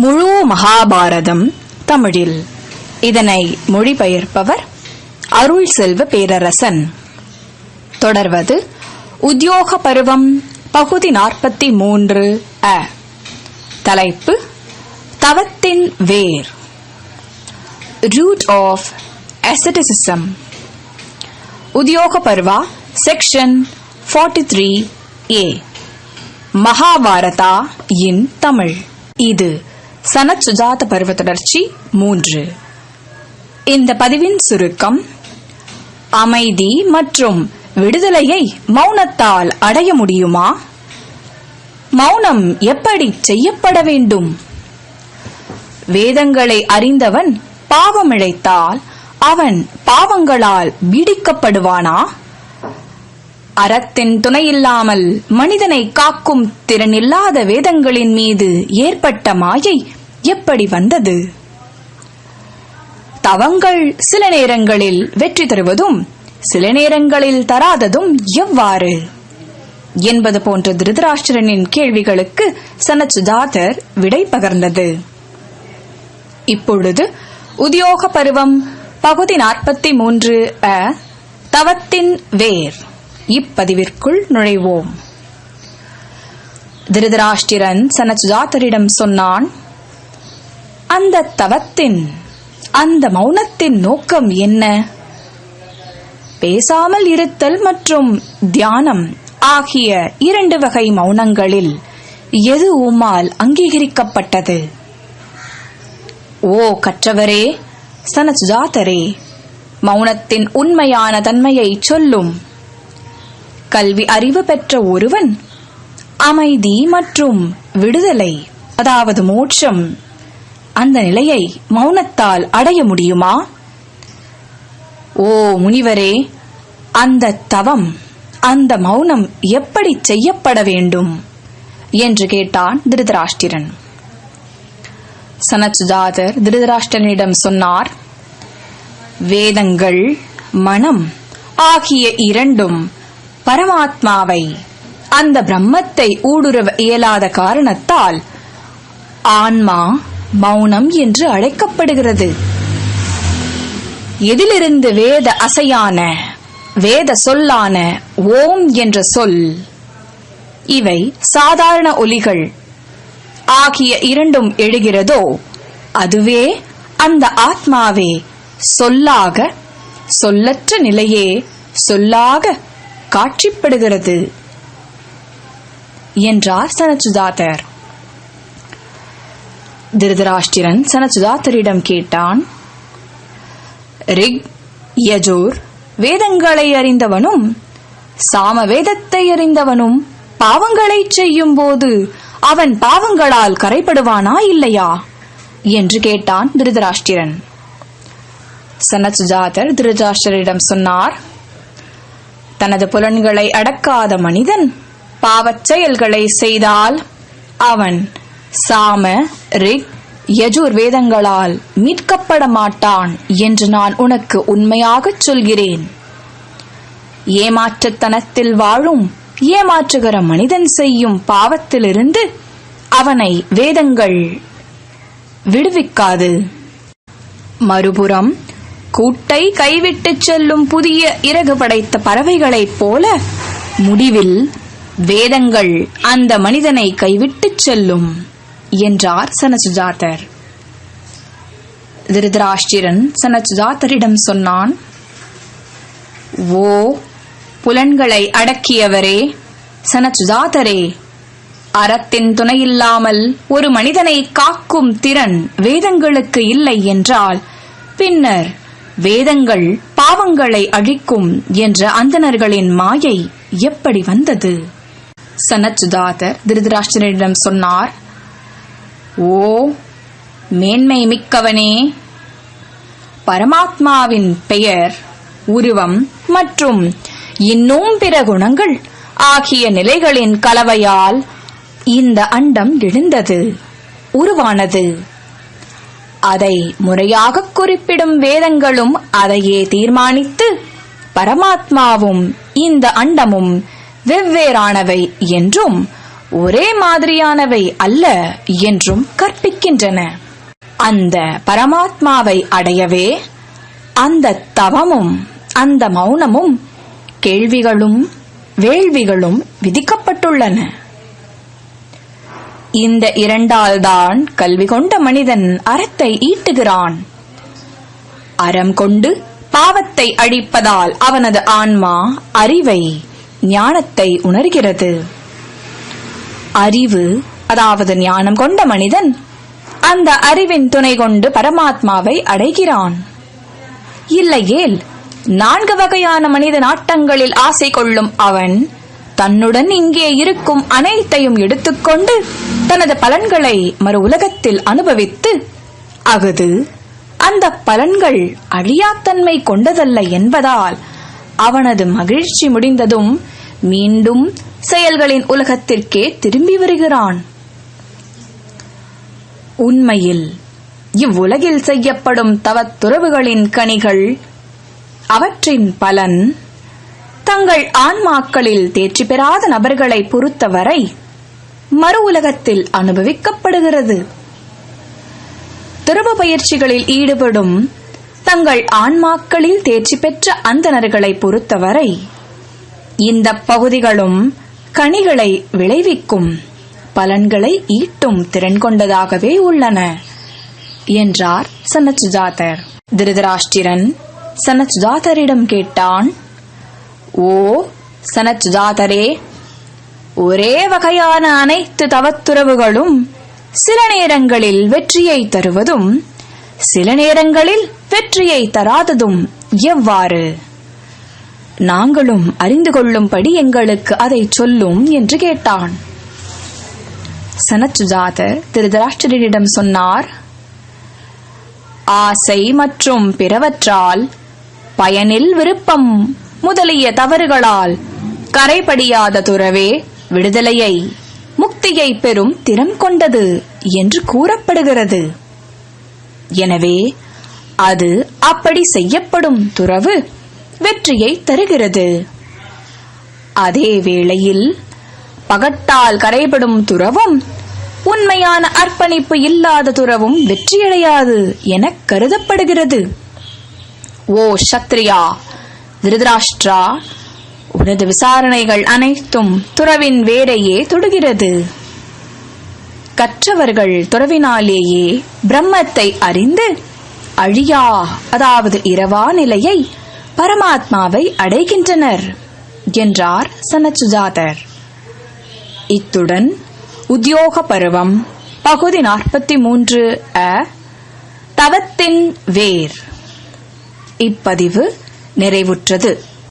முழு மகாபாரதம் தமிழில். இதனை மொழிபெயர்ப்பவர் அருள் செல்வ பேரரசன். தொடர்வது உத்தியோக பருவம் பகுதி நாற்பத்தி மூன்று அ. தலைப்பு தவத்தின் வேர். Root of asceticism. Udyoga Parva section 43 A Mahabharata in Tamil. இது சனத் சுஜாத பருவ தொடர்ச்சி மூன்று. இந்த பதிவின் சுருக்கம் அமைதி மற்றும் விடுதலையை மௌனத்தால் அடைய முடியுமா? மௌனம் எப்படி செய்யப்பட வேண்டும்? வேதங்களை அறிந்தவன் பாவமிழைத்தால் அவன் பாவங்களால் பீடிக்கப்படுவானா? அறத்தின் துணையில்லாமல் மனிதனை காக்கும் திறனில்லாத வேதங்களின் மீது ஏற்பட்ட மாயை எப்படி வந்தது? தவங்கள் சில நேரங்களில் வெற்றி தருவதும் சில நேரங்களில் தராததும் எவ்வாறு? என்பது போன்ற திருதராஷ்டிரனின் கேள்விகளுக்கு சனச்சுதாதர் விடை பகர்ந்தது. இப்பொழுது உத்தியோக பருவம் பகுதி நாற்பத்தி மூன்று அ தவத்தின் வேர். இப்பதிவிற்குள் நுழைவோம். திருதராஷ்டிரன் சனச்சுதாத்தரிடம் சொன்னான் அந்த தவத்தின் அந்த மௌனத்தின் நோக்கம் என்ன? பேசாமல் இருத்தல் மற்றும் தியானம் ஆகிய இரண்டு வகை மௌனங்களில் எது உம்மால் அங்கீகரிக்கப்பட்டது? ஓ கற்றவரே சனசுஜாதரே மௌனத்தின் உண்மையான தன்மையை சொல்லும். கல்வி அறிவு பெற்ற ஒருவன் அமைதி மற்றும் விடுதலை அதாவது மோட்சம் அந்த நிலையை மௌனத்தால் அடைய முடியுமா? ஓ முனிவரே அந்த தவம் அந்த மௌனம் எப்படி செய்யப்பட வேண்டும்? என்று கேட்டான் திருதராஷ்டிரன். சனச்சுதாதர் திருதராஷ்டிரனிடம் சொன்னார் வேதங்கள் மனம் ஆகிய இரண்டும் பரமாத்மாவை அந்த பிரம்மத்தை ஊடுருவ இயலாத காரணத்தால் ஆன்மா மௌனம் என்று அழைக்கப்படுகிறது. எதிலிருந்து வேத அசையான வேத சொல்லான ஓம் என்ற சொல் இவை சாதாரண ஒலிகள் ஆகிய இரண்டும் எழுகிறதோ அதுவே அந்த ஆத்மாவே சொல்லாக சொல்லற்ற நிலையே சொல்லாக காட்சிப்படுகிறது என்றார் சனச்சுதாதர் திருதராஷ்டிரன் சனச்சுதாத்தரிடம் கேட்டான் ரிக் யஜூர் வேதங்களை அறிந்தவனும் சாம வேதத்தை அறிந்தவனும் பாவங்களை செய்யும் போது அவன் பாவங்களால் கரைப்படுவானா இல்லையா? என்று கேட்டான் திருதராஷ்டிரன். சனச்சுஜாதர் திருதராஷ்டிரிடம் சொன்னார் தனது புலன்களை அடக்காத மனிதன் பாவச் செயல்களை செய்தால் அவன் சாம ரிக் யஜூர் வேதங்களால் மீட்கப்பட மாட்டான் என்று நான் உனக்கு உண்மையாகச் சொல்கிறேன். ஏமாற்றுத்தனத்தில் வாழும் ஏமாற்றுகிற மனிதன் செய்யும் பாவத்திலிருந்து அவனை வேதங்கள் விடுவிக்காது. மறுபுறம் கூட்டை கைவிட்டுச் செல்லும் புதிய இறகு படைத்த பறவைகளைப் போல முடிவில் வேதங்கள் அந்த மனிதனை கைவிட்டுச் செல்லும் என்றார் சனசுஜாதர். திருதராஷ்டிரன் சனசுஜாதரிடம் சொன்னான் ஓ புலன்களை அடக்கியவரே சனசுஜாதரே அறத்தின் துணையில்லாமல் ஒரு மனிதனை காக்கும் திறன் வேதங்களுக்கு இல்லை என்றால் பின்னர் வேதங்கள் பாவங்களை அழிக்கும் என்ற அந்தணர்களின் மாயை எப்படி வந்தது? சனச்சுதாதர் திருதராஷ்டிரனிடம் சொன்னார் ஓ மேன்மை மிக்கவனே! பரமாத்மாவின் பெயர் உருவம் மற்றும் இன்னும் பிற குணங்கள் ஆகிய நிலைகளின் கலவையால் இந்த அண்டம் எழுந்தது உருவானது. அதை முறையாக குறிப்பிடும் வேதங்களும் அதையே தீர்மானித்து பரமாத்மாவும் இந்த அண்டமும் வெவ்வேறானவை என்றும் ஒரே மாதிரியானவை அல்ல என்றும் கற்பிக்கின்றன. அந்த பரமாத்மாவை அடையவே அந்த தவமும் அந்த மௌனமும் கேள்விகளும் வேள்விகளும் விதிக்கப்பட்டுள்ளன. இந்த இரண்டால்தான் கல்வி கொண்ட மனிதன் அறத்தை ஈட்டுகிறான். அறம் கொண்டு பாவத்தை அழிப்பதால் அவனது ஆன்மா அறிவை ஞானத்தை உணர்கிறது. அறிவு அதாவது ஞானம் கொண்ட மனிதன் அந்த அறிவின் துணை கொண்டு பரமாத்மாவை அடைகிறான். இல்லையேல் நான்கு வகையான மனித நாட்டங்களில் ஆசை கொள்ளும் அவன் தன்னுடன் இங்கே இருக்கும் அனைத்தையும் எடுத்துக்கொண்டு தனது பலன்களை மறு உலகத்தில் அனுபவித்து அகுது அந்த பலன்கள் அழியாத்தன்மை கொண்டதல்ல என்பதால் அவனது மகிழ்ச்சி முடிந்ததும் மீண்டும் செயல்களின் உலகத்திற்கே திரும்பி வருகிறான். உண்மையில் இவ்வுலகில் செய்யப்படும் தவத்துறவுகளின் கனிகள் அவற்றின் பலன் தங்கள் ஆன்மாக்களில் தேர்ச்சி பெறாத நபர்களை பொறுத்தவரை மறு உலகத்தில் அனுபவிக்கப்படுகிறது. துறவு பயிற்சிகளில் ஈடுபடும் தங்கள் ஆன்மாக்களில் தேர்ச்சி பெற்ற அந்தனர்களை பொறுத்தவரை இந்த பகுதிகளும் கனிகளை விளைவிக்கும் பலன்களை ஈட்டும் திறன் கொண்டதாகவே உள்ளன என்றார் சனச்சுஜாதர் திருதராஷ்டிரன் சனச்சுஜாதரிடம் கேட்டான் ஓ சனச்சுஜாதரே ஒரே வகையான அனைத்து தவத்துறவுகளும் சில நேரங்களில் வெற்றியை தருவதும் சில நேரங்களில் வெற்றியை தராததும் எவ்வாறு? நாங்களும் அறிந்து கொள்ளும்படி எங்களுக்கு அதை சொல்லும் என்று கேட்டான். சனச்சுஜாதர் திருதராஷ்டிரரிடம் சொன்னார் ஆசை மற்றும் பிறவற்றால் பயனில் விருப்பம் முதலிய தவறுகளால் கரைபடியாத துறவே விடுதலையை முக்தியை பெறும் திறம் கொண்டது என்று கூறப்படுகிறது. எனவே அது அப்படி செய்யப்படும் துறவு வெற்றியை தருகிறது. அதே வேளையில் பகட்டால் கரைபடும் துறவும் உண்மையான அர்ப்பணிப்பு இல்லாத துறவும் வெற்றியடையாது என கருதப்படுகிறது. ஓ சத்ரியா திருதராஷ்டிரா உனது விசாரணைகள் அனைத்தும் துறவின் வேரையே தொடுகிறது. கற்றவர்கள் துறவினாலேயே பிரம்மத்தை அறிந்து அழியா அதாவது இரவா நிலையை பரமாத்மாவை அடைகின்றனர் என்றார் சனச்சுஜாதர். இத்துடன் உத்தியோக பருவம் பகுதி நாற்பத்தி மூன்று அ தவத்தின் வேர். இப்பதிவு நிறைவுற்றது.